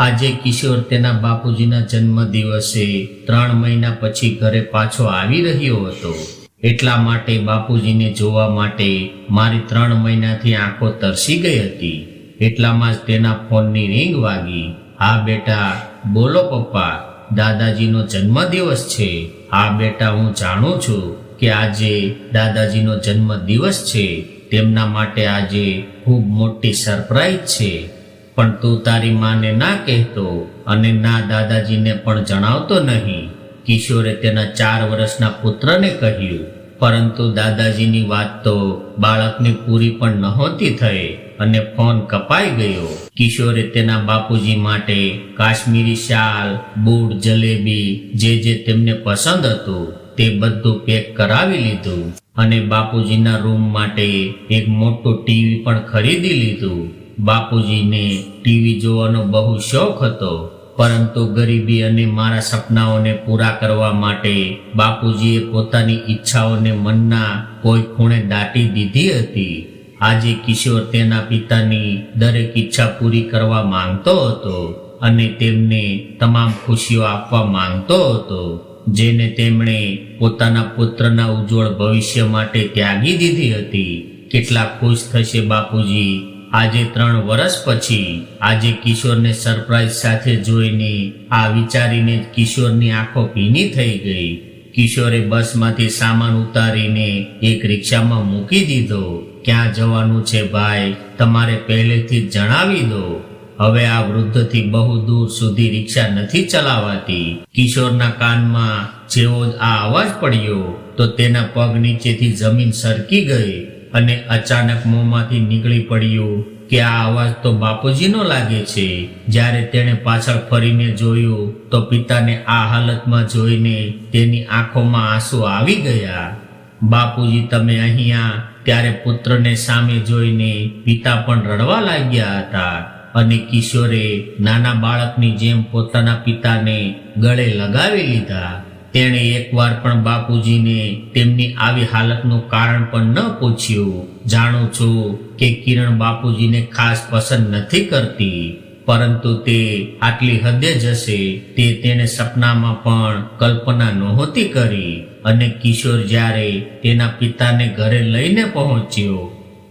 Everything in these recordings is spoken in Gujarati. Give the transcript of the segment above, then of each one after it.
આજે કિશોર તેના બાપુજીના જન્મ દિવસે ત્રણ મહિના પછી ઘરે પાછો આવી રહ્યો હતો. એટલા માટે બાપુજીને જોવા માટે મારી ત્રણ મહિનાથી આંખો તરસી ગઈ હતી. એટલામાં જ તેના ફોનની રિંગ વાગી. હા બેટા, બોલો પપ્પા, દાદાજીનો જન્મદિવસ છે. હા બેટા, હું જાણું છું કે આજે દાદાજીનો જન્મદિવસ છે. તેમના માટે આજે ખૂબ મોટી સરપ્રાઈઝ છે. પણ તું તારી માને ના કહેતો અને ના દાદાજીને પણ જણાવતો નહીં. કિશોરે તેના ચાર વર્ષના પુત્રને કહ્યું, પરંતુ દાદાજીની વાત તો બાળકની પૂરી પણ નહોતી થઈ અને ફોન કપાઈ ગયો. કિશોરે તેના બાપુજી માટે કાશ્મીરી શાલ, બૂટ, જલેબી, જે જે તેમને પસંદ હતું, તે બધું પેક કરાવી લીધું અને બાપુજીના રૂમ માટે એક મોટું ટીવી પણ ખરીદી લીધું. બાપુજીને ટીવી જોવાનો બહુ શોખ હતો. પરંતુ ગરીબી અને મારા સપનાઓને પૂરા કરવા માટે બાપુજીએ પોતાની ઈચ્છાઓને મનના કોઈ ખૂણે દાટી દીધી હતી. આજે કિશોર તેના પિતાની દરેક ઈચ્છા પૂરી કરવા માંગતો હતો અને તેમને તમામ ખુશીઓ આપવા માંગતો હતો, જેને તેમણે પોતાના પુત્રના ઉજ્જવળ ભવિષ્ય માટે ત્યાગી દીધી હતી. કેટલા ખુશ થશે બાપુજી આજે ત્રણ વર્ષ પછી આજે કિશોરને સરપ્રાઈઝ સાથે જોઈને આ વિચારીને કિશોરની આંખો ભીની થઈ ગઈ. કિશોરે બસમાંથી સામાન ઉતારીને એક રિક્ષામાં મૂકી દીધો. ક્યાં જવાનું છે ભાઈ? તમારે પહેલેથી જ જણાવી દો. હવે આ વૃદ્ધથી બહુ દૂર સુધી રિક્ષા નથી ચલાવાતી. કિશોરના કાનમાં જેવો આ અવાજ પડ્યો, તો તેના પગ નીચેથી જમીન સરકી ગઈ. અને અચાનક મોંમાંથી નીકળી પડ્યું કે આ અવાજ તો બાપુજીનો લાગે છે. જ્યારે તેણે પાછળ ફરીને જોયું તો પિતાને આ હાલતમાં જોઈને તેની આંખોમાં આંસુ આવી ગયા. બાપુજી, તમે અહીંયા? ત્યારે પુત્રને સામે જોઈને પિતા પણ રડવા લાગ્યા હતા અને કિશોરે નાના બાળકની જેમ પોતાના પિતાને ગળે લગાવી લીધા. તેણે એકવાર પણ બાપુજીને તેમની આવી હાલતનું કારણ પણ ન પૂછ્યું. જાણું છું કે કિરણ બાપુજીને ખાસ પસંદ નથી કરતી, પરંતુ તે આટલી હદે જશે તે તેણે સપનામાં પણ કલ્પના નહોતી કરી અને કિશોર જ્યારે તેના પિતાને ઘરે લઈને પહોંચ્યો,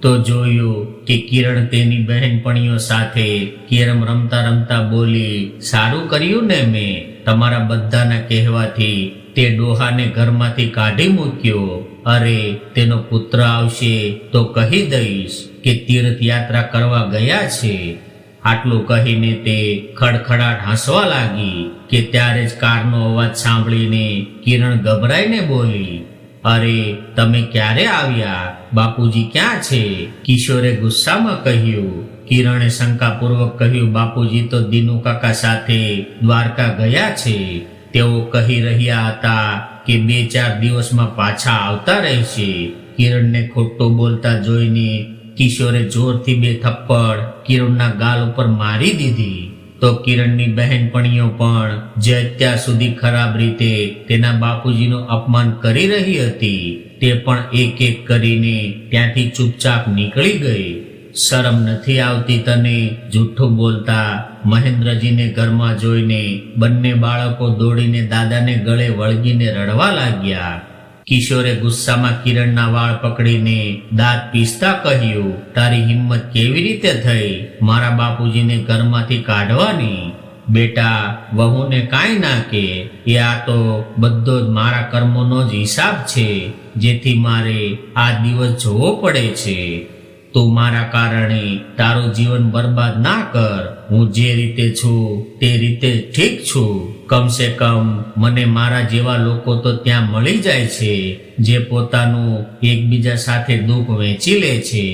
તો જોયું કે કિરણ તેની બહેનપણીઓ સાથે કેરમ રમતા રમતા બોલી, સારું કર્યું ને મેં. તમારા બધાના કહેવાથી તે ડોહાને ઘરમાંથી કાઢી મૂક્યો. અરે, તેનો પુત્ર આવશે તો કહી દઈશ કે તીર્થયાત્રા કરવા ગયા છે. આટલું કહીને તે ખડખડાટ હસવા લાગી કે ત્યારે જ કારનો અવાજ સાંભળીને કિરણ ગભરાઈને બોલી, અરે, તમે ક્યારે આવ્યા? બાપુજી ક્યાં છે? કિશોરે ગુસ્સામાં કહ્યું કિરણે શંકાપૂર્વક કહ્યું, બાપુજી, તો દિનુ કાકા સાથે દ્વારકા ગયા છે? તેઓ કહી રહ્યા હતા કે બે ચાર દિવસમાં પાછા આવતા રહેશે. કિરણને ખોટું બોલતા જોઈને કિશોરે જોરથી બે થપ્પડ કિરણના ગાલ ઉપર મારી દીધી. તો કિરણની બહેનપણીઓ પણ જે અત્યાર સુધી ખરાબ રીતે તેના બાપુજીનું અપમાન કરી રહી હતી, તે પણ એક એક કરીને ત્યાંથી ચૂપચાપ નીકળી ગઈ. શરમ નથી આવતી તને? જૂઠું બોલતા મહેન્દ્રજીને ઘરમાં જોઈને બંને બાળકો દોડીને દાદાને ગળે વળગીને રડવા લાગ્યા. કિશોરે ગુસ્સામાં કિરણના વાળ પકડીને દાંત પીસતા કહ્યું, તારી હિંમત કેવી રીતે થઈ? મારા બાપુજીને ઘરમાંથી કાઢવાની? બેટા, વહુને કાંઈ ના કે. એ આ તો બધો જ મારા કર્મોનો જ હિસાબ છે, જેથી મારે આ દિવસ જોવો પડે છે. તું મારા કારણે તારું જીવન બરબાદ ના કર. હું જે રીતે છું તે રીતે ઠીક છું. કમસે કમ મને મારા જેવા લોકો તો ત્યાં મળી જાય છે, જે પોતાનું એકબીજા સાથે દુઃખ વહેંચી લે છે.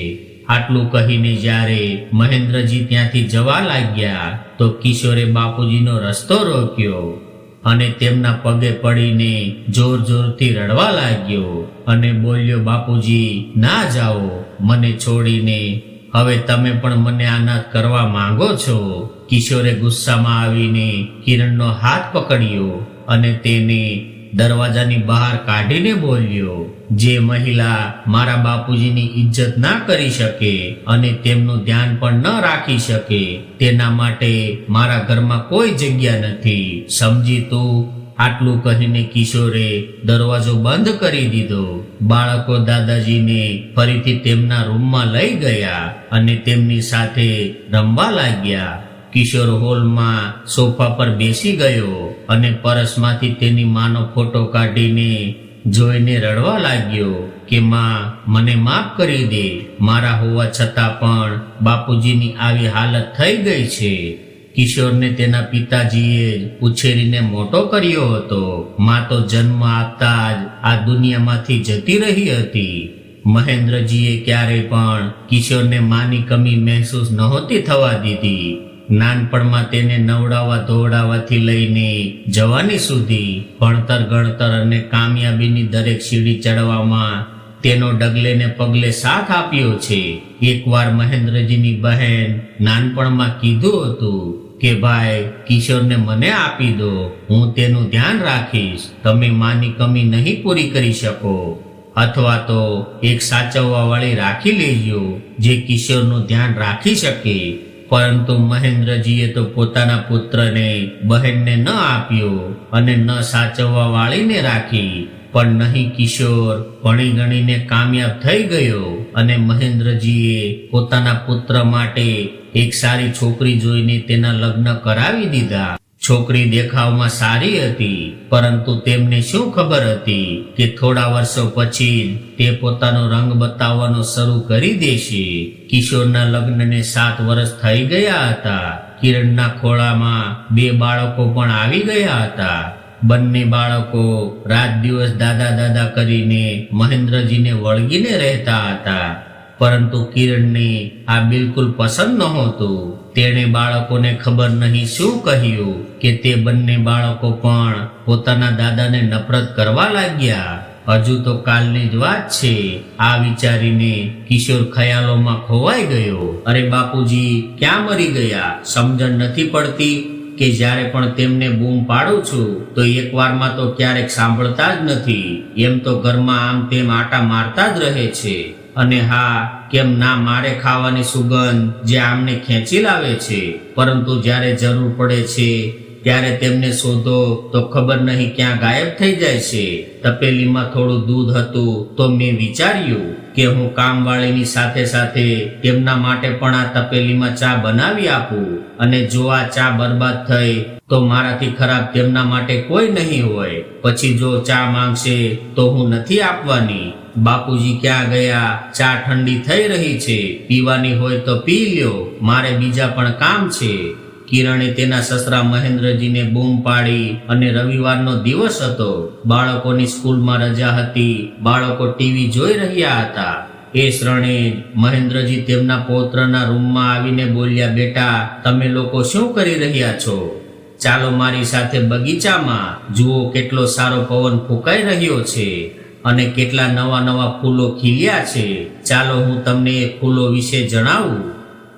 આટલું કહીને જ્યારે મહેન્દ્રજી ત્યાંથી જવા લાગ્યા, તો કિશોરે બાપુજીનો રસ્તો રોક્યો અને તેમના પગે પડીને જોર જોરથી રડવા લાગ્યો અને બોલ્યો, બાપુજી, ના જાઓ. મને છોડીને, હવે તમે પણ મને આના કરવા માંગો છો? કિશોરે ગુસ્સામાં આવીને કિરણનો હાથ પકડ્યો અને તેને દરવાજાની બહાર કાઢીને બોલ્યો, જે મહિલા મારા બાપુજીની ઇજ્જત ના કરી શકે અને તેમનું ધ્યાન પણ ન રાખી શકે, તેના માટે મારા ઘરમાં કોઈ જગ્યા નથી. સમજી તું આટલું કહીને કિશોરે દરવાજો બંધ કરી દીધો. બાળકો દાદાજીને ફરીથી તેમના રૂમમાં લઈ ગયા અને તેમની સાથે રમવા લાગ્યા. કિશોર હોલમાં સોફા પર બેસી ગયો અને પરસમાંથી તેની માનો ફોટો કાઢીને જોઈને રડવા લાગ્યો કે, માં, મને માફ કરી દે. મારા હોવા છતાં પણ બાપુજીની આવી હાલત થઈ ગઈ છે. કિશોરને તેના પિતાજીએ ઉછેરીને મોટો કર્યો હતો. માં તો જન્મ આપતા જ આ દુનિયામાંથી જતી રહી હતી. મહેન્દ્રજીએ ક્યારેય પણ કિશોરને માની કમી મહેસૂસ નહોતી થવા દીધી. નાનપણમાં તેને નવડાવવા ધોવડાવવાથી લઈને જવાની સુધી ભણતર, ગણતર અને કામયાબીની દરેક સીડી ચડવામાં તેનો ડગલે ને પગલે સાથ આપ્યો છે. એકવાર મહેન્દ્રજીની બહેન નાનપણમાં કીધું હતું કે ભાઈ, કિશોરને મને આપી દો, હું તેનું ધ્યાન રાખીશ. તમે માની કમી નહીં પૂરી કરી શકો. અથવા તો એક સાચવવા વાળી રાખી લેજો, જે કિશોરનું ધ્યાન રાખી શકે. પરંતુ મહેન્દ્રજીએ તો પોતાના પુત્રને બહેનને ન આપ્યો અને ન સાચવવા વાળીને રાખી. પણ નહીં કિશોર. ભણી ગણીને કામયાબ થઈ ગયો અને મહેન્દ્રજીએ પોતાના પુત્ર માટે એક સારી છોકરી જોઈને તેના લગ્ન કરાવી દીધા. છોકરી દેખાવમાં સારી હતી, પરંતુ તેમને શું ખબર હતી કે થોડા વર્ષો પછી તે પોતાનો રંગ બતાવવાનો શરૂ કરી દેશે. કિશોરના લગ્નને સાત વર્ષ થઈ ગયા હતા. કિરણના ખોળામાં બે બાળકો પણ આવી ગયા હતા. બંને બાળકો રાત દિવસ દાદા દાદા કરીને મહેન્દ્રજીને વળગીને રહેતા હતા. પરંતુ કિરણને આ બિલકુલ પસંદ નહોતું. તેણે બાળકોને ખબર નહીં શું કહ્યું કે તે બંને બાળકો પણ પોતાના દાદાને નફરત કરવા લાગ્યા. હજુ તો કાલની જ વાત છે. આ વિચારીને કિશોર ખયાલોમાં ખોવાઈ ગયો. અરે બાપુજી, ક્યાં મરી ગયા? સમજણ નથી પડતી. કે જ્યારે પણ તેમને બૂમ પાડું છું, તો એકવારમાં તો ક્યારેક સાંભળતા જ નથી. એમ તો ઘરમાં આમ તેમ આટા મારતા જ રહે છે. અને હા, કેમ ના મારે ખાવાની સુગંધ જે આમને ખેંચી લાવે છે? પરંતુ જ્યારે જરૂર પડે છે ત્યારે તેમને શોધો, તો ખબર નહીં ક્યાં ગાયબ થઈ જાય છે? તપેલીમાં થોડું દૂધ હતું, તો મેં વિચાર્યું કે હું કામવાળીની સાથે સાથે તેમના માટે પણ આ તપેલીમાં ચા બનાવી આપું અને જો આ ચા બરબાદ થઈ, તો મારાથી ખરાબ તેમના માટે કોઈ નહીં હોય. પછી જો ચા માંગશે, તો હું નથી આપવાની. બાપુજી ક્યાં ગયા? ચા ઠંડી થઈ રહી છે. પીવાની હોય તો પી લ્યો. મારે બીજા પણ કામ છે. કિરણે તેના સસરા મહેન્દ્રજીને બૂમ પાડી અને રવિવારનો દિવસ હતો. બાળકોની સ્કૂલમાં રજા હતી. બાળકો ટીવી જોઈ રહ્યા હતા. એ શ્રણે મહેન્દ્રજી તેમના પૌત્રના રૂમમાં આવીને બોલ્યા, બેટા, તમે લોકો શું કરી રહ્યા છો? ચાલો મારી સાથે બગીચામાં જુઓ કેટલો સારો પવન ફૂંકાઈ રહ્યો છે અને કેટલા નવા નવા ફૂલો ખીલ્યા છે. ચાલો હું તમને એ ફૂલો વિશે જણાવું.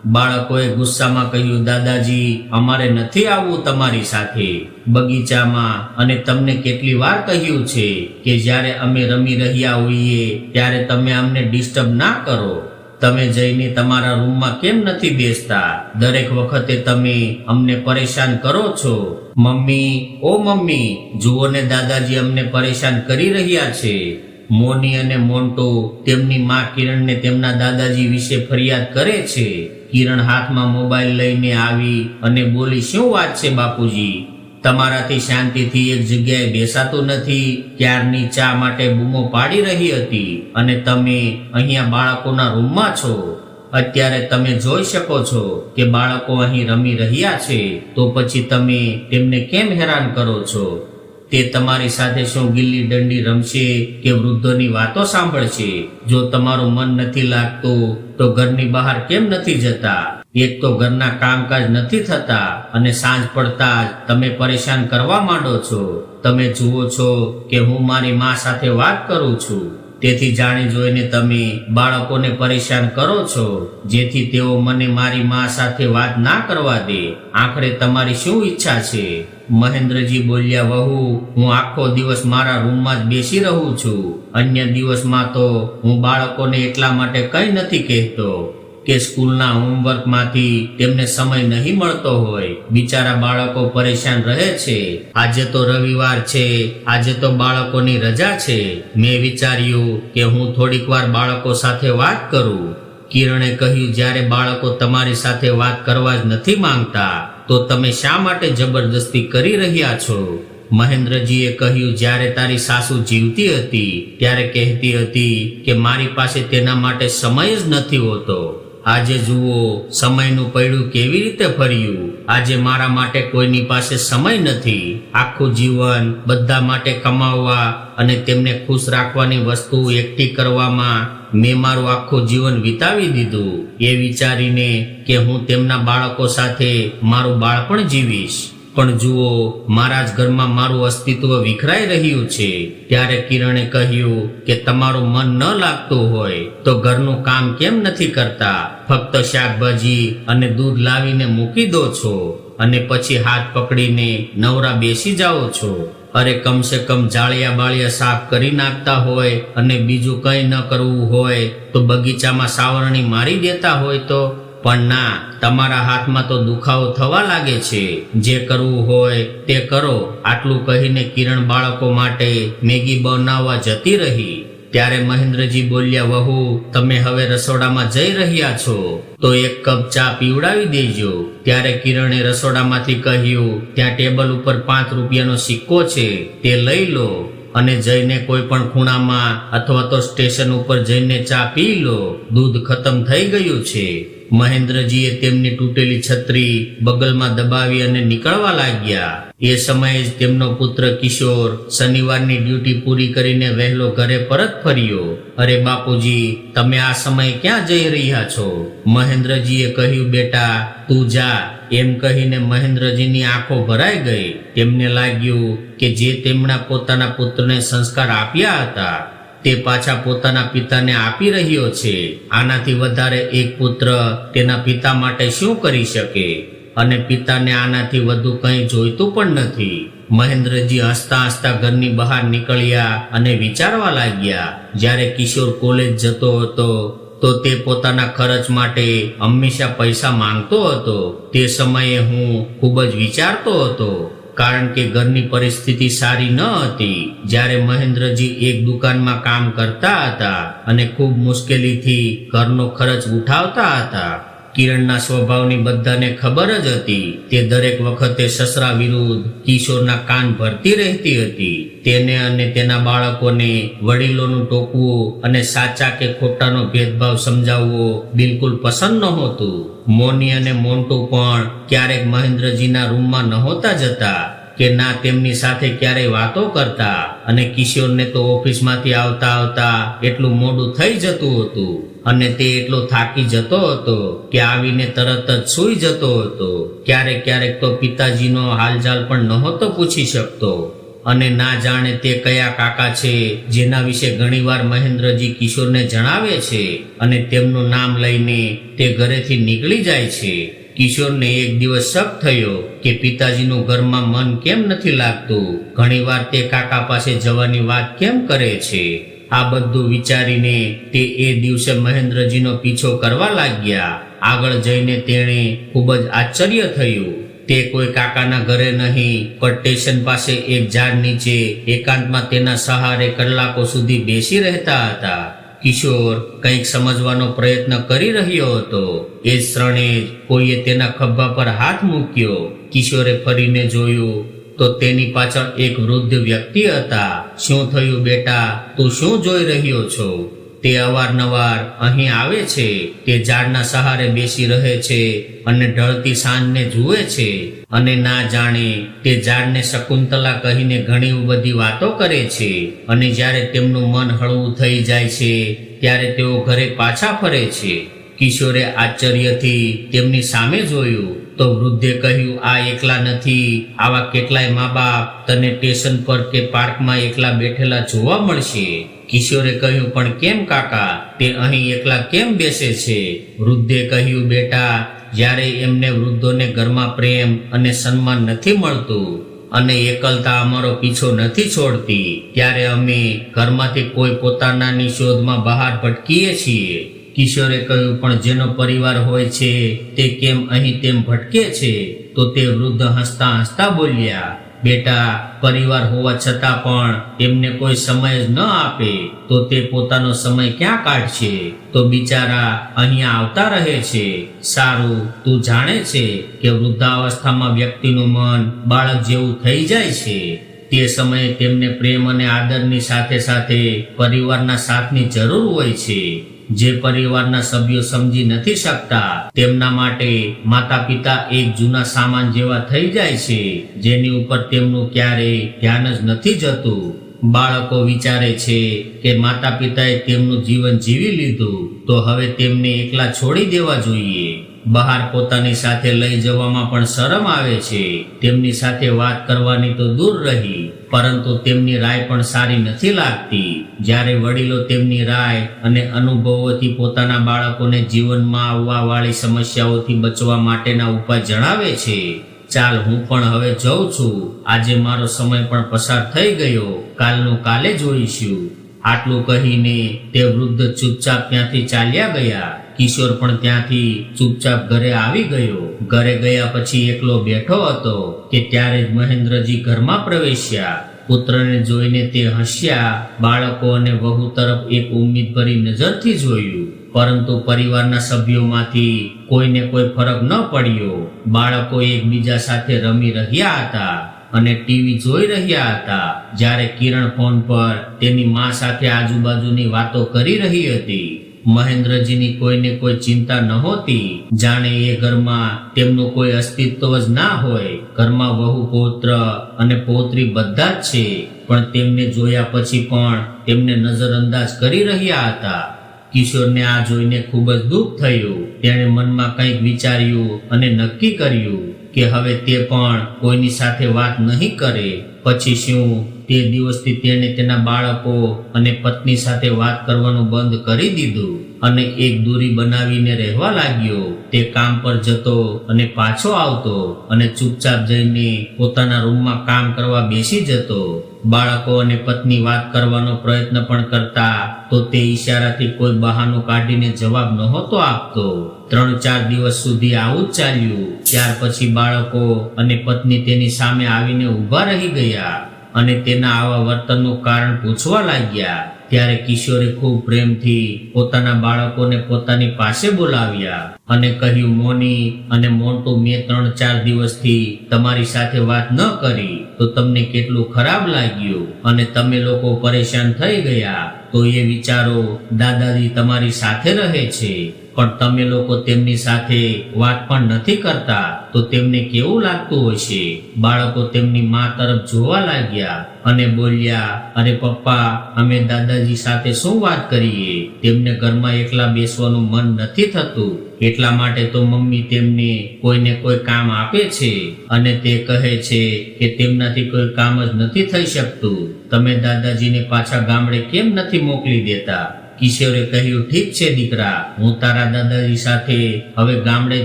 બાળકોએ ગુસ્સામાં કહ્યું, દાદાજી, અમારે નથી આવવું તમારી સાથે. બગીચામાં અને તમને કેટલી વાર કહ્યું છે કે જ્યારે અમે રમી રહ્યા હોઈએ, ત્યારે તમે અમને ડિસ્ટર્બ ના કરો. તમે જઈને તમારા રૂમમાં કેમ નથી બેસતા? દરેક વખતે તમે અમને પરેશાન કરો છો. મમ્મી, ઓ મમ્મી, જુઓ ને દાદાજી અમને પરેશાન કરી રહ્યા છે. મોની અને મોન્ટો તેમની માં કિરણને તેમના દાદાજી વિશે ફરિયાદ કરે છે. કિરણ હાથમાં મોબાઈલ લઈને આવી અને બોલી, શું વાત છે બાપુજી? તમારાથી શાંતિથી એક જગ્યાએ બેસાતું નથી. ક્યારની ચા માટે બૂમો પાડી રહી હતી અને તમે અહીંયા બાળકોના રૂમમાં છો. અત્યારે તમે જોઈ શકો છો કે બાળકો અહીં રમી રહ્યા છે. તો પછી તમે તેમને કેમ હેરાન કરો છો? તે તમારી સાથે શું ગિલ્લી દંડી રમશે કે વૃદ્ધોની વાતો સાંભળશે? જો તમારું મન નથી લાગતું, તો ઘરની બહાર કેમ નથી જતા? એક તો ઘરના કામકાજ નથી થતા અને સાંજ પડતા જ તમે પરેશાન કરવા માંડો છો. તમે જુઓ છો કે હું મારી મા સાથે વાત કરું છું. તેથી જાણી જોઈને તમે બાળકોને પરેશાન કરો છો, જેથી તેઓ મને મારી મા સાથે વાત ના કરવા દે. આખરે તમારી શું ઈચ્છા છે? મહેન્દ્રજી બોલ્યા, વહુ, હું આખો દિવસ મારા રૂમમાં જ બેસી રહું છું. અન્ય દિવસમાં તો હું બાળકોને એટલા માટે કંઈ નથી કહેતો. કે સ્કૂલના હોમવર્કમાંથી તેમને સમય નહીં મળતો હોય. બિચારા બાળકો પરેશાન રહે છે. આજે તો રવિવાર છે. આજે તો બાળકોની રજા છે. મેં વિચાર્યું કે હું થોડીક વાર બાળકો સાથે વાત કરું. કિરણે કહ્યું, જ્યારે બાળકો તમારી સાથે વાત કરવા જ નથી માંગતા, તો તમે શા માટે જબરદસ્તી કરી રહ્યા છો? મહેન્દ્રજીએ કહ્યું, જ્યારે તારી સાસુ જીવતી હતી, ત્યારે કહેતી હતી કે મારી પાસે તેના માટે સમય જ નથી હોતો. આજે જુઓ, સમયનું પૈડું કેવી રીતે ફર્યું? આજે મારા માટે કોઈની પાસે સમય નથી. આખું જીવન બધા માટે કમાવવા અને તેમને ખુશ રાખવાની વસ્તુ એકઠી કરવામાં મેં મારું આખું જીવન વિતાવી દીધું. એ વિચારીને કે હું તેમના બાળકો સાથે મારું બાળપણ જીવીશ. પણ જુઓ, મારા જ ઘરમાં મારું અસ્તિત્વ વિખરાઈ રહ્યું છે. ત્યારે કિરણે કહ્યું કે તમારું મન ન લાગતું હોય તો ઘરનું કામ કેમ નથી કરતા? ફક્ત શાકભાજી અને દૂધ લાવીને મૂકી દો છો અને પછી હાથ પકડીને નવરા બેસી જાઓ છો. અરે કમસે કમ જાળિયા બાળિયા સાફ કરી નાખતા હોય અને બીજું કંઈ ન કરવું હોય તો બગીચામાં સાવરણી મારી દેતા હોય તો? પણ ના, તમારા હાથમાં તો દુખાવો થવા લાગે છે. જે કરવું હોય તે કરો. આટલું કહીને કિરણ બાળકો માટે મેગી બનાવવા જતી રહી. ત્યારે મહેન્દ્રજી બોલ્યા, વહુ, તમે હવે રસોડામાં જઈ રહ્યા છો. તો એક કપ ચા પીવડાવી દેજો. ત્યારે કિરણે રસોડામાંથી કહ્યું, ત્યાં ટેબલ ઉપર પાંચ રૂપિયાનો સિક્કો છે. તે લઈ લો અને જઈને કોઈ પણ ખૂણામાં અથવા તો સ્ટેશન ઉપર જઈને ચા પી લો. દૂધ ખતમ થઈ ગયું છે. મહેન્દ્રજીએ તેમની તૂટેલી છત્રી બગલમાં દબાવી અને નીકળવા લાગ્યા. એ સમયે જ તેમનો પુત્ર કિશોર શનિવારની ડ્યુટી પૂરી કરીને વહેલો ઘરે પરત ફર્યો. અરે બાપુજી, તમે આ સમયે ક્યાં જઈ રહ્યા છો? મહેન્દ્રજીએ કહ્યું, બેટા, તું જા. એમ કહીને મહેન્દ્રજીની આંખો ભરાઈ ગઈ. તેમને લાગ્યું કે જે તેમના પોતાના પુત્રને સંસ્કાર આપ્યા હતા તે પાછા પોતાના પિતાને આપી રહ્યો છે. આનાથી વધારે એક પુત્ર તેના પિતા માટે શું કરી શકે? અને પિતાને આનાથી વધુ કંઈ જોઈતું પણ નથી. મહેન્દ્રજી હસતા હસતા ઘરની બહાર નીકળ્યા અને વિચારવા લાગ્યા, જ્યારે કિશોર કોલેજ જતો હતો, તો તે પોતાના ખર્ચ માટે હંમેશા પૈસા માંગતો હતો. તે સમયે હું ખૂબ જ વિચારતો હતો. કારણ કે ઘરની પરિસ્થિતિ સારી ન હતી. જ્યારે મહેન્દ્રજી એક દુકાનમાં કામ કરતા હતા અને ખૂબ મુશ્કેલીથી ઘરનો ખર્ચ ઉઠાવતા હતા. કિરણના સ્વભાવની બધાને ખબર જ હતી. તે દરેક વખતે સસરા વિરુદ્ધ કિશોરના કાન ભરતી રહેતી હતી. તેને અને તેના બાળકોને, વડીલોનું ટોકવું અને સાચા કે ખોટાનો ભેદભાવ સમજાવવો બિલકુલ પસંદ નહોતું. મોની અને મોન્ટુ પણ ક્યારેક મહેન્દ્રજીના રૂમમાં નહોતા જતા કે ના તેમની સાથે ક્યારેય વાતો કરતા. અને કિશોરને તો ઓફિસમાંથી આવતા આવતા એટલું મોડું થઈ જતું હતું અને તે એટલો થાકી જતો હતો કે આવીને તરત જ સૂઈ જતો હતો. ક્યારેક ક્યારેક તો પિતાજીનો હાલચાલ પણ નહોતો પૂછી શકતો. અને ના જાણે તે કયા કાકા છે, જેના વિશે ઘણીવાર મહેન્દ્રજી કિશોરને જણાવે છે અને તેમનું નામ લઈને તે ઘરેથી નીકળી જાય છે. કિશોરને એક દિવસ શક થયો કે પિતાજીનું ઘરમાં મન કેમ નથી લાગતું? ઘણીવાર તે કાકા પાસે જવાની વાત કેમ કરે છે? આ બધું વિચારીને તે એ દિવસે મહેન્દ્રજીનો પીછો કરવા લાગ્યા. આગળ જઈને તેણે ખૂબ જ આશ્ચર્ય થયું. તે કોઈ કાકાના ઘરે નહીં, પણ સ્ટેશન પાસે એક ઝાડ નીચે એકાંતમાં તેના સહારે કલાકો સુધી બેસી રહેતા હતા. કિશોર કંઈક સમજવાનો પ્રયત્ન કરી રહ્યો હતો. એ ક્ષણે કોઈએ તેના ખભા પર હાથ મૂક્યો. કિશોરે ફરીને જોયું, તો તેની પાછળ એક વૃદ્ધ વ્યક્તિ હતા. શું થયું બેટા? તું શું જોઈ રહ્યો છો? તે અવારનવાર અહીં આવે છે. તે ઝાડના સહારે બેસી રહે છે અને ઢળતી સાંજને જુએ છે અને ના જાણે તે ઝાડને શકુંતલા કહીને ઘણી બધી વાતો કરે છે. અને જ્યારે તેમનું મન હળવું થઈ જાય છે, ત્યારે તેઓ ઘરે પાછા ફરે છે. કિશોરે આશ્ચર્યથી તેમની સામે જોયું તો વૃદ્ધે કહ્યું, આ એકલા નથી. આવા કેટલાય મા બાપ તને સ્ટેશન પર કે પાર્કમાં એકલા બેઠેલા જોવા મળશે. કિશોરે કહ્યું, પણ કેમ કાકા? તે અહીં એકલા કેમ બેસે છે? વૃદ્ધે કહ્યું, બેટા, જ્યારે એમને વૃદ્ધોને ઘરમાં પ્રેમ અને સન્માન નથી મળતું અને એકલતા અમારો પીછો નથી છોડતી, ત્યારે અમે ઘરમાંથી કોઈ પોતાનાની શોધમાં બહાર ભટકીએ છીએ. કિશોરે કહ્યું, પણ જેનો પરિવાર હોય છે, તે કેમ અહીં તેમ ભટકે છે? તો તે વૃદ્ધ હસતા હસતા બોલ્યા, બેટા, પરિવાર હોવા છતાં પણ એમને કોઈ સમય ન આપે. તો તે પોતાનો સમય ક્યાં કાઢશે? તો બિચારા અહીંયા આવતા રહે છે. સારું, તું જાણે છે કે વૃદ્ધાવસ્થામાં વ્યક્તિનું મન બાળક જેવું થઈ જાય છે. તે સમયે તેમને પ્રેમ અને આદરની સાથે સાથે પરિવારના સાથની જરૂર હોય છે. જે પરિવારના સભ્યો સમજી નથી શકતા, તેમના માટે માતા પિતા એક જૂના સામાન જેવા થઈ જાય છે, જેની ઉપર તેમનું ક્યારેય ધ્યાન જ નથી જતું. બાળકો વિચારે છે કે માતા પિતાએ તેમનું જીવન જીવી લીધું, તો હવે તેમને એકલા છોડી દેવા જોઈએ. બહાર પોતાની સાથે લઈ જવામાં પણ શરમ આવે છે. તેમની સાથે વાત કરવાની તો દૂર રહી, પરંતુ તેમની રાય પણ સારી નથી લાગતી. જ્યારે વડીલો તેમની રાય અને અનુભવોથી પોતાના બાળકોને જીવનમાં આવવા વાળી સમસ્યાઓથી બચવા માટેના ઉપાય જણાવે છે. ચાલ, હું પણ હવે જઉં છું. આજે મારો સમય પણ પસાર થઈ ગયો. કાલનું કાલે જોઈશું. આટલું કહીને તે વૃદ્ધ ચૂપચાપ ત્યાંથી ચાલ્યા ગયા. કિશોર પણ ત્યાંથી ચૂપચાપ ઘરે આવી ગયો. ઘરે ગયા પછી એકલો બેઠો હતો કે ત્યારે જ મહેન્દ્રજી ઘરમાં પ્રવેશ્યા. પુત્રને જોઈને તે હસ્યા. બાળકો અને વહુ તરફ એક ઉમ્મીદભરી નજરથી જોયું. પરંતુ પરિવારના સભ્યોમાંથી કોઈને કોઈ ફરક ન પડ્યો. બાળકો એકબીજા સાથે રમી રહ્યા હતા અને ટીવી જોઈ રહ્યા હતા. જ્યારે કિરણ ફોન પર તેની મા સાથે આજુબાજુની વાતો કરી રહી હતી. મહેન્દ્રજીની કોઈને કોઈ ચિંતા નહોતી જાણે એ ઘરમાં તેમનું કોઈ અસ્તિત્વ જ ના હોય. ઘરમાં વહુ, પૌત્ર અને પૌત્રી બધા જ છે. પણ તેમને જોયા પછી પણ તેમને નજરઅંદાજ કરી રહ્યા હતા. કિશોરને આ જોઈને ખૂબ જ દુઃખ થયું. તેણે મનમાં કંઈક વિચાર્યું અને નક્કી કર્યું. કે હવે તે પણ કોઈની સાથે વાત નહીં કરે. પછી શું? તે દિવસથી તેણે તેના બાળકો અને પત્ની સાથે વાત કરવાનું બંધ કરી દીધું. અને એક દૂરી બનાવીને રહેવા લાગ્યો. તે કામ પર જતો અને પાછો આવતો અને ચૂપચાપ જઈને પોતાના રૂમમાં કામ કરવા બેસી જતો. બાળકો અને પત્ની વાત કરવાનો પ્રયત્ન પણ કરતા તો તે ઈશારાથી કોઈ બહાનું કાઢીને જવાબ નહોતો આપતો. ત્રણ ચાર દિવસ સુધી આવું જ ચાલ્યું. ત્યાર પછી બાળકો અને પત્ની તેની સામે આવીને ઊભા રહી ગયા અને તેના આવા વર્તનનું કારણ પૂછવા લાગ્યા. ત્યારે કિશોરે ખૂબ પ્રેમથી પોતાના બાળકોને પોતાની પાસે બોલાવ્યા અને કહ્યું, મોની અને મોન્ટુ મેં ત્રણ ચાર દિવસથી તમારી સાથે વાત ન કરી, તો તમને કેટલું ખરાબ લાગ્યું અને તમે લોકો પરેશાન થઈ ગયા. તો એ વિચારો દાદાજી તમારી સાથે રહે છે, પણ તમે લોકો તેમની સાથે વાત પણ નથી કરતા. તો તેમને કેવું લાગતું હશે બાળકો તેમની મા તરફ જોવા લાગ્યા અને બોલ્યા, અરે પપ્પા, અમે દાદાજી સાથે શું વાત કરીએ? તેમને ઘરમાં એકલા બેસવાનું મન નથી થતું. એટલા માટે તો મમ્મી તેમને કોઈને કોઈ કામ આપે છે અને તે કહે છે કે તેમનાથી કોઈ કામ જ નથી થઈ શકતું. તમે દાદાજીને પાછા ગામડે કેમ નથી મોકલી દેતા? કિશોરે કહ્યું, ઠીક છે દીકરા, હું તારા દાદાજી સાથે હવે ગામડે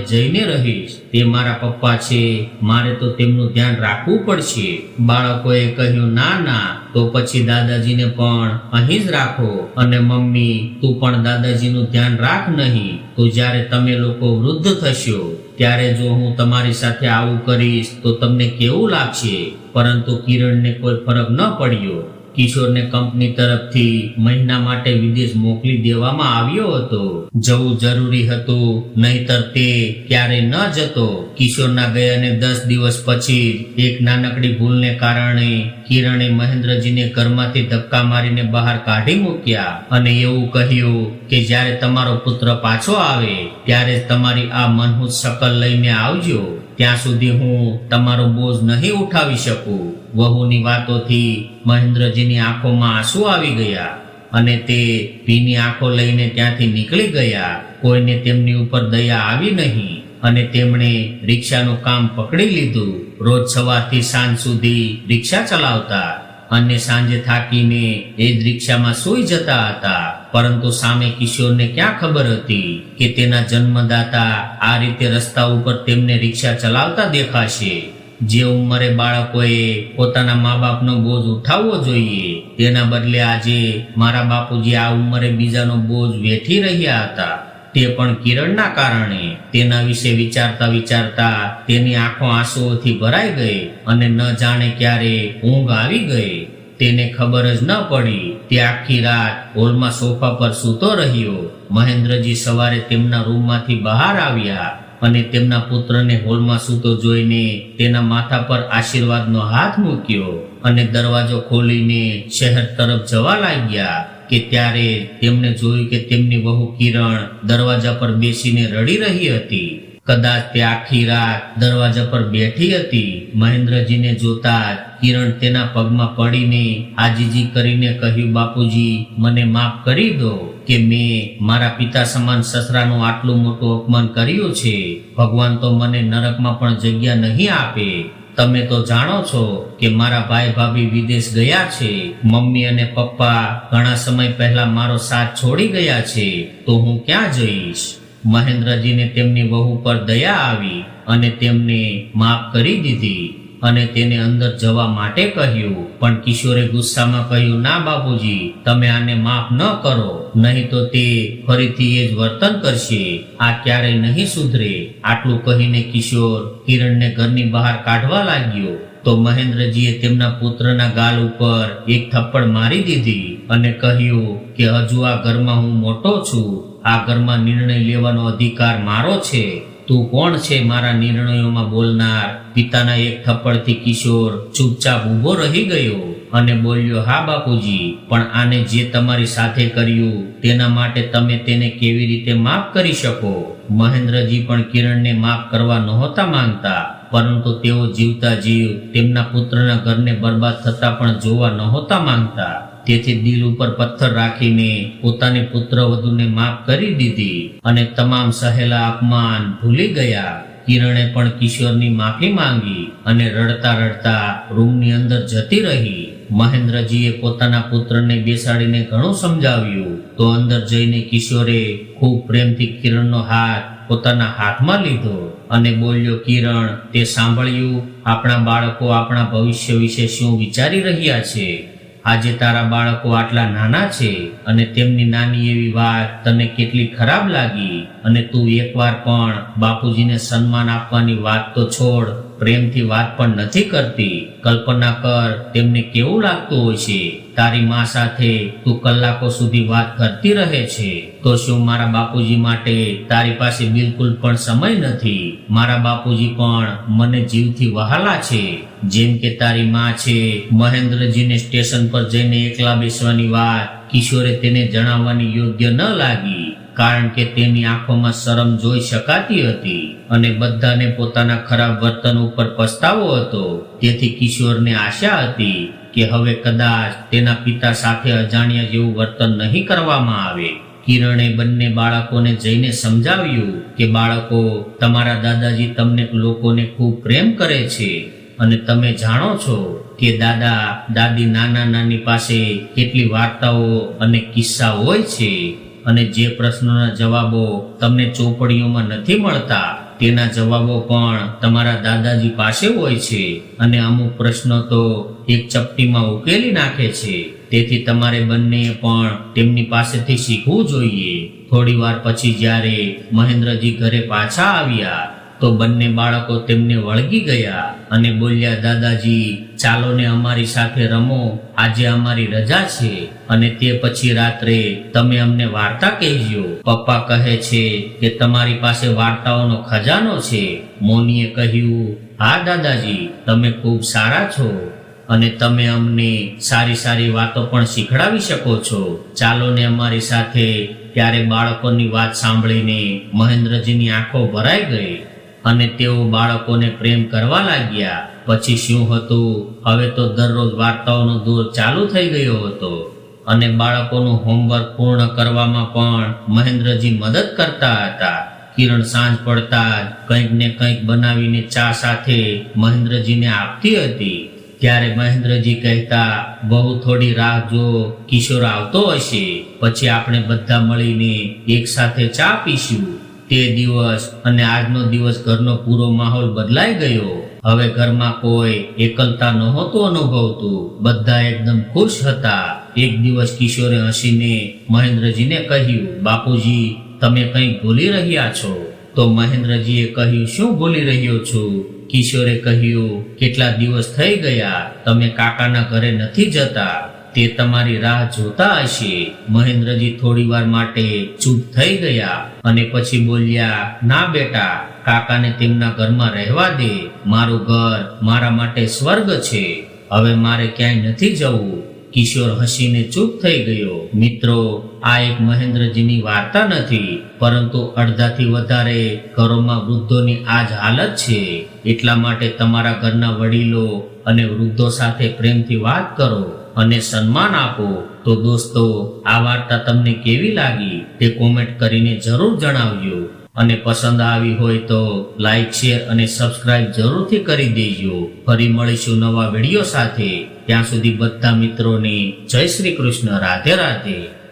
જઈને રહીશ. તે મારા પપ્પા છે, મારે તો તેમનું ધ્યાન રાખવું પડશે. બાળકોએ કહ્યું, ના ના, તો પછી દાદાજીને પણ અહીં જ રાખો. અને મમ્મી, તું પણ દાદાજીનું ધ્યાન રાખ નહીં. તો જ્યારે તમે લોકો વૃદ્ધ થશો, ત્યારે જો હું તમારી સાથે આવું કરીશ, તો તમને કેવું લાગશે? પરંતુ કિરણને કોઈ ફરક ન પડ્યો. કિશોરને કંપની તરફથી મહિના માટે વિદેશ મોકલી દેવામાં આવ્યો હતો. જવું જરૂરી હતું, નહીતર તે ક્યારે ન જતો. કિશોરના ગયાને દસ દિવસ પછી એક નાનકડી ભૂલને કારણે કિરણે મહેન્દ્રજીને ઘરમાંથી ધક્કા મારીને બહાર કાઢી મૂક્યા અને એવું કહ્યું કે જ્યારે તમારો પુત્ર પાછો આવે, ત્યારે તમારી આ મનહૂત શકલ લઈને આવજો. ત્યાં સુધી હું તમારો બોજ નહીં ઉઠાવી શકું. વહુની વાતોથી મહેન્દ્રજીની આંખોમાં આંસુ આવી ગયા અને તે ભીની આંખો લઈને ત્યાંથી નીકળી ગયા. કોઈને તેમની ઉપર દયા આવી નહીં અને તેમણે રિક્ષાનું કામ પકડી લીધું. રોજ સવારથી સાંજ સુધી રિક્ષા ચલાવતા. અને સાંજે થાકીને એ જ રિક્ષામાં સૂઈ જતા હતા. પરંતુ સામે કિશોરને ક્યાં ખબર હતી કે તેના જન્મદાતા આ રીતે રસ્તા ઉપર તેમને રિક્ષા ચલાવતા દેખાશે? જે ઉંમરે બાળકોએ પોતાના મા બાપનો બોજ ઉઠાવવો જોઈએ. તેના બદલે આજે મારા બાપુજી આ ઉંમરે બીજાનો બોજ વેઠી રહ્યા હતા. તે પણ કિરણના કારણે. તેના વિશે વિચારતા વિચારતા તેની આંખો આંસુઓથી ભરાઈ ગઈ અને ન જાણે ક્યારે ઊંઘ આવી ગઈ. તેને ખબર જ ન પડી. તે આખી રાત હોલમાં સોફા પર સૂતો રહ્યો. મહેન્દ્રજી સવારે તેમના રૂમમાંથી બહાર આવ્યા અને તેમના પુત્રને હોલમાં સૂતો જોઈને તેના માથા પર આશીર્વાદનો હાથ મૂક્યો અને દરવાજો ખોલીને શહેર તરફ જવા લાગ્યા કે ત્યારે તેમણે જોયું કે તેમની વહુ કિરણ દરવાજા પર બેસીને રડી રહી હતી. કદાચ તે આખી રાત દરવાજા પર બેઠી હતી. મહેન્દ્રજીને જોતા કિરણ તેના પગમાં પડીને આજીજી કરીને કહ્યું, બાપુજી, મને માફ કરી દો કે મેં મારા પિતા સમાન સસરાનું આટલું મોટું અપમાન કર્યું છે. ભગવાન તો મને નરકમાં પણ જગ્યા નહીં આપે. તમે તો જાણો છો કે મારા ભાઈ ભાભી વિદેશ ગયા છે. મમ્મી અને પપ્પા ઘણા સમય પહેલા મારો સાથ છોડી ગયા છે. તો હું ક્યાં જઈશ? મહેન્દ્રજીને તેમની વહુ પર દયા આવી અને તેમને માફ કરી દીધી. અને તેને અંદર જવા માટે કહ્યું. પણ કિશોરે ગુસ્સામાં કહ્યું, ના બાપુજી, તમે આને માફ ન કરો, નહીં તો તે ફરીથી એ જ વર્તન કરશે. આ ક્યારેય નહીં સુધરે. આટલું કહીને કિશોર કિરણને ઘરની બહાર કાઢવા લાગ્યો. તો મહેન્દ્રજીએ તેમના પુત્રના ગાલ ઉપર એક થપ્પડ મારી દીધી અને કહ્યું કે, હજુ આ ઘરમાં હું મોટો છું. આ ઘરમાં નિર્ણય લેવાનો અધિકાર મારો છે. તું કોણ છે મારા નિર્ણયોમાં બોલનાર? પિતાના એક થપ્પડથી કિશોર ચૂપચાપ ઊભો રહી ગયો અને બોલ્યો, હા બાપુજી, પણ આને જે તમારી સાથે કર્યું, તેના માટે તમે તેને કેવી રીતે માફ કરી શકો? મહેન્દ્રજી પણ કિરણને માફ કરવા નહોતા માંગતા, પરંતુ તેઓ જીવતા જીવ તેમના પુત્રના ઘરને બરબાદ થતા પણ જોવા નહોતા માંગતા. તેથી દિલ ઉપર પથ્થર રાખીને પોતાની પુત્ર વધુને માફ કરી દીધી અને તમામ સહેલા અપમાન ભૂલી ગયા. કિરણે પણ કિશોરની માફી માંગી અને રડતા રડતા રૂમની અંદર જતી રહી. મહેન્દ્રજીએ પોતાના પુત્રને બેસાડીને ઘણું સમજાવ્યું. તો અંદર જઈને કિશોરે ખૂબ પ્રેમથી કિરણનો હાથ પોતાના હાથમાં લીધો અને બોલ્યો, કિરણ, તે સાંભળ્યું? આપણા બાળકો આપણા ભવિષ્ય વિશે શું વિચારી રહ્યા છે? આજે તારા બાળકો આટલા નાના છે અને તેમની નાની એવી વાત તને કેટલી ખરાબ લાગી અને તું એકવાર પણ બાપુજીને સન્માન આપવાની વાત તો છોડ. પ્રેમથી વાત પણ નથી કરતી. કલ્પના કર, તેમને કેવું લાગતું હોય છે? તારી માં સાથે તું કલાકો સુધી વાત કરતી રહે છે. તો શું મારા બાપુજી માટે તારી પાસે બિલકુલ પણ સમય નથી? મારા બાપુજી પણ મને જીવથી વહાલા છે. જેમ કે તારી માં છે, મહેન્દ્રજીને સ્ટેશન પર જઈને એકલા બેસવાની વાત, કિશોરે તેને જણાવવાની યોગ્ય ન લાગી. કારણ કે તેની આંખોમાં શરમ જોઈ શકાતી હતી અને બધાને પોતાના ખરાબ વર્તન ઉપર પસ્તાવો હતો. તેથી કિશોરને આશા હતી કે હવે કદાચ તેના પિતા સાથે અજાણ્યા જેવું વર્તન નહીં કરવામાં આવે. કિરણે બંને બાળકોને જઈને સમજાવ્યું કે બાળકો, તમારા દાદાજી તમને લોકોને ખૂબ પ્રેમ કરે છે અને તમે જાણો છો કે દાદા, દાદી નાના નાની પાસે કેટલી વાર્તાઓ અને કિસ્સા હોય છે. અને જે પ્રશ્નોના જવાબો તમને ચોપડીઓમાં નથી મળતા, તેના જવાબો પણ તમારા દાદાજી પાસે હોય છે અને અમુક પ્રશ્નો તો એક ચપટીમાં ઉકેલી નાખે છે. તેથી તમારે બંનેએ પણ તેમની પાસેથી શીખવું જોઈએ. થોડી વાર પછી જ્યારે મહેન્દ્રજી ઘરે પાછા આવ્યા, તો બંને બાળકો તેમને વળગી ગયા અને બોલ્યા, દાદાજી ચાલો ને અમારી સાથે રમો. આજે અમારી રજા છે અને તે પછી રાત્રે તમે અમને વાર્તા કહેજો. પપ્પા કહે છે કે તમારી પાસે વાર્તાઓનો ખજાનો છે. મોનીએ કહ્યું, હા, દાદાજી, તમે ખૂબ સારા છો અને તમે અમને સારી સારી વાતો પણ શીખડાવી શકો છો. ચાલો ને અમારી સાથે ત્યારે બાળકોની વાત સાંભળીને મહેન્દ્રજીની આંખો ભરાઈ ગઈ અને તેઓ બાળકોને પ્રેમ કરવા લાગ્યા. પછી શું હતું? હવે તો દરરોજ વાર્તાઓનો દોર ચાલુ થઈ ગયો હતો અને બાળકોનું હોમવર્ક પૂર્ણ કરવામાં પણ મહેન્દ્રજી મદદ કરતા હતા. કિરણ સાંજ પડતા કંઈક ને કંઈક બનાવીને ચા સાથે મહેન્દ્રજીને આપતી હતી. ત્યારે મહેન્દ્રજી કહેતા, બહુ થોડી રાહ જો કિશોર આવતો હશે. પછી આપણે બધા મળીને એક સાથે ચા પીશું. તે દિવસ અને આજનો દિવસ ઘરનો પૂરો માહોલ બદલાઈ ગયો. હવે ઘરમાં કોઈ એકલતા નહોતું અનુભવતું. બધા એકદમ ખુશ હતા. એક દિવસ કિશોરે હસીને મહેન્દ્રજીને કહ્યું, બાપુજી, તમે કંઈ ભૂલી રહ્યા છો? તો મહેન્દ્રજીએ કહ્યું, શું ભૂલી રહ્યો છું? કિશોરે કહ્યું, કેટલા દિવસ થઈ ગયા. તમે કાકાના ઘરે નથી જતા. તે તમારી રાહ જોતા હશે. મહેન્દ્રજી થોડી વાર માટે ચૂપ થઈ ગયા અને પછી બોલ્યા, ના બેટા, કાકાને તેમના ઘરમાં રહેવા દે. મારું ઘર મારા માટે સ્વર્ગ છે. હવે મારે ક્યાંય નથી જવું. કિશોર હસીને ચૂપ થઈ ગયો. મિત્રો, આ એક મહેન્દ્રજીની વાર્તા નથી, પરંતુ અડધાથી વધારે ઘરોમાં વૃદ્ધોની આ જ હાલત છે. એટલા માટે તમારા ઘરના વડીલો અને વૃદ્ધો સાથે પ્રેમથી વાત કરો. અને સન્માન આપો. તો દોસ્તો, આ વાર્તા તમને કેવી લાગી તે કોમેન્ટ કરીને જરૂર જણાવજો. અને પસંદ આવી હોય તો લાઈક શેર અને સબસ્ક્રાઇબ જરૂરથી કરી દેજો. ફરી મળીશું નવા વીડિયો સાથે. ત્યાં સુધી બધા મિત્રોને જય શ્રી કૃષ્ણ. રાધે રાધે.